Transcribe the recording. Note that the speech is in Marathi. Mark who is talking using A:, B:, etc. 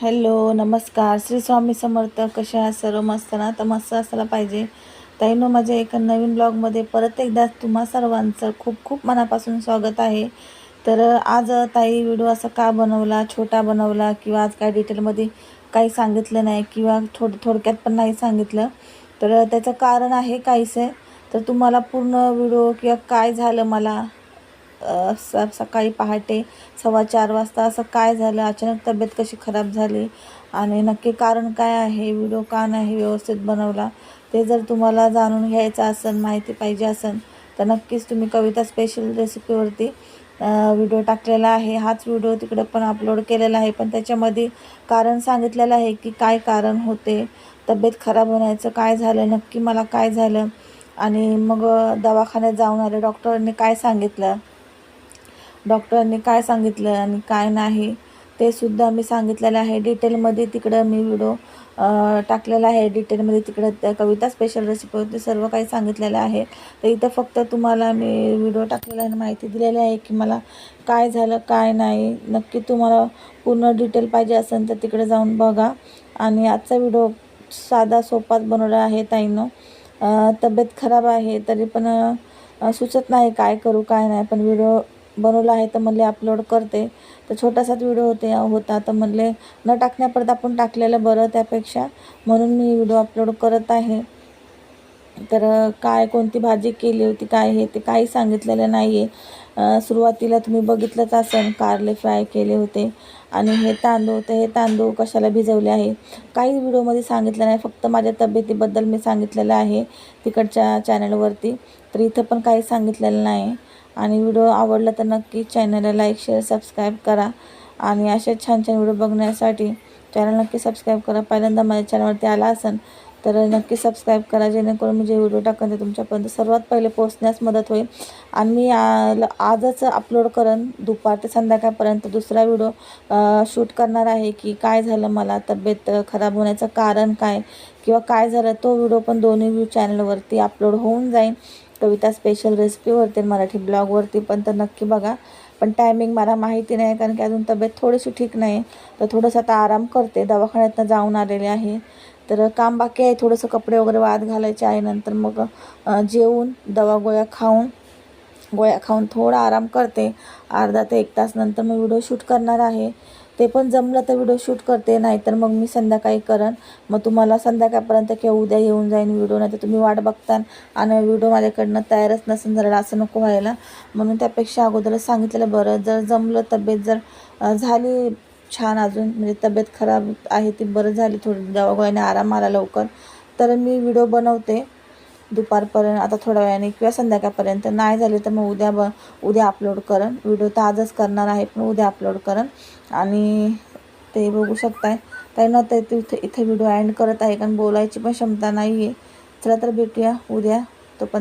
A: हॅलो नमस्कार. श्री स्वामी समर्थ कसे आहात? सर्व मस्त ना? तर मस्त असायला पाहिजे. ताईनो माझ्या एका नवीन ब्लॉगमध्ये परत एकदा तुम्हा सर्वांचं खूप खूप मनापासून स्वागत आहे. तर आज ताई व्हिडिओ असा का बनवला छोटा बनवला किंवा आज काय डिटेलमध्ये काही सांगितलं नाही किंवा थोड थोडक्यात पण नाही सांगितलं? तर त्याचं कारण आहे काहीसे. तर तुम्हाला पूर्ण व्हिडिओ किंवा काय झालं मला स सकाळी पहाटे सव्वा चार वाजता असं काय झालं? अचानक तब्येत कशी खराब झाली? आणि नक्की कारण काय आहे? व्हिडिओ का नाही व्यवस्थित बनवला? ते जर तुम्हाला जाणून घ्यायचं असेल माहिती पाहिजे असेल तर नक्कीच तुम्ही कविता स्पेशल रेसिपीवरती व्हिडिओ टाकलेला आहे. हाच व्हिडिओ तिकडे पण अपलोड केलेला आहे. पण त्याच्यामध्ये कारण सांगितलेलं आहे की काय कारण होते? तब्येत खराब होण्याचं काय झालं? नक्की मला काय झालं? आणि मग दवाखान्यात जाऊन आले. डॉक्टरांनी काय सांगितलं? डॉक्टरांनी काय सांगितलं आणि काय नाही ते सुद्धा मी सांगितलेलं आहे. डिटेलमध्ये तिकडं मी व्हिडिओ टाकलेला आहे. डिटेलमध्ये तिकडं त्या कविता स्पेशल रेसिपीवरती सर्व काही सांगितलेलं आहे. तर इथं फक्त तुम्हाला मी व्हिडिओ टाकलेला आहे माहिती दिलेली आहे की मला काय झालं काय नाही. नक्की तुम्हाला पूर्ण डिटेल पाहिजे असेल तर तिकडे जाऊन बघा. आणि आजचा व्हिडिओ साधा सोपाच बनवला आहे ताईनं. तब्येत खराब आहे तरी पण सुचत नाही काय करू काय नाही. पण व्हिडिओ बनवला आहे तर म्हणले अपलोड करते. तर छोटासाच व्हिडिओ होते होता तर म्हणले न टाकण्यापर्यंत आपण टाकलेलं बरं त्यापेक्षा. म्हणून मी व्हिडिओ अपलोड करत आहे. तर काय कोणती भाजी केली होती काय हे ते काही सांगितलेलं नाही आहे सुरुवातीला तुम्ही बघितलंच असेल कारले फ्राय केले होते. आणि हे तांदूळ तर हे तांदूळ कशाला भिजवले आहे? काही व्हिडिओमध्ये सांगितलं नाही फक्त माझ्या तब्येतीबद्दल मी सांगितलेलं आहे तिकडच्या चॅनलवरती तर इथं पण काही सांगितलेलं नाही. आणि व्हिडिओ आवडला तर नक्की चॅनलला लाईक शेअर सबस्क्राईब करा. आणि असे छान छान व्हिडिओ बघण्यासाठी चॅनल नक्की सबस्क्राईब करा. पहिल्यांदा माझ्या चॅनलवरती आला असेल तर नक्की सबस्क्राईब करा जेणेकरून मी जे व्हिडिओ टाकेन ते तुमच्यापर्यंत सर्वात पहिले पोहोचण्यास मदत होईल. आणि मी आजच अपलोड करेन दुपार ते संध्याकाळपर्यंत दुसरा व्हिडिओ शूट करणार आहे की काय झालं मला तब्येत खराब होण्याचं कारण काय किंवा काय झालं तो व्हिडिओ पण दोन्ही व्ह्यू चॅनलवरती अपलोड होऊन जाईल कविता स्पेशल रेसिपीवरती मराठी ब्लॉगवरती पण तर नक्की बघा. पण टायमिंग मला माहिती नाही कारण की अजून तब्येत थोडीशी ठीक नाही. तर थोडंसं आता आराम करते. दवाखान्यातनं जाऊन आलेले आहे. तर काम बाकी आहे. थोडंसं कपडे वगैरे वाद घालायचे आहे. नंतर मग जेवून दवा गोळ्या खाऊन गोळ्या खाऊन थोडा आराम करते. अर्धा ते एक तास नंतर मी व्हिडिओ शूट करणार आहे. ते पण जमलं तर व्हिडिओ शूट करते नाहीतर मग मी संध्याकाळी करन मग तुम्हाला संध्याकाळपर्यंत किंवा उद्या येऊन जाईन व्हिडिओ नाही तर तुम्ही वाट बघता आणि व्हिडिओ माझ्याकडनं तयारच नसून झालं असं नको व्हायला. म्हणून त्यापेक्षा अगोदरच सांगितलेलं बरं. जर जमलं तब्येत जर झाली छान अजून म्हणजे तब्येत खराब आहे ती बरं झाली थोडी दवागोळ्याने आराम आला लवकर तर मी व्हिडिओ बनवते. दुपारपर्यंत आता थोड्या वेळाने किंवा संध्याकाळपर्यंत नाही झाले तर मग उद्या ब उद्या अपलोड करेन व्हिडिओ तर आजच करणार आहे पण उद्या अपलोड करेन आणि ते बघू शकताय. काही न ते इथे इथे व्हिडिओ अँड करत आहे कारण बोलायची पण क्षमता नाही आहे चला तर भेटूया उद्या.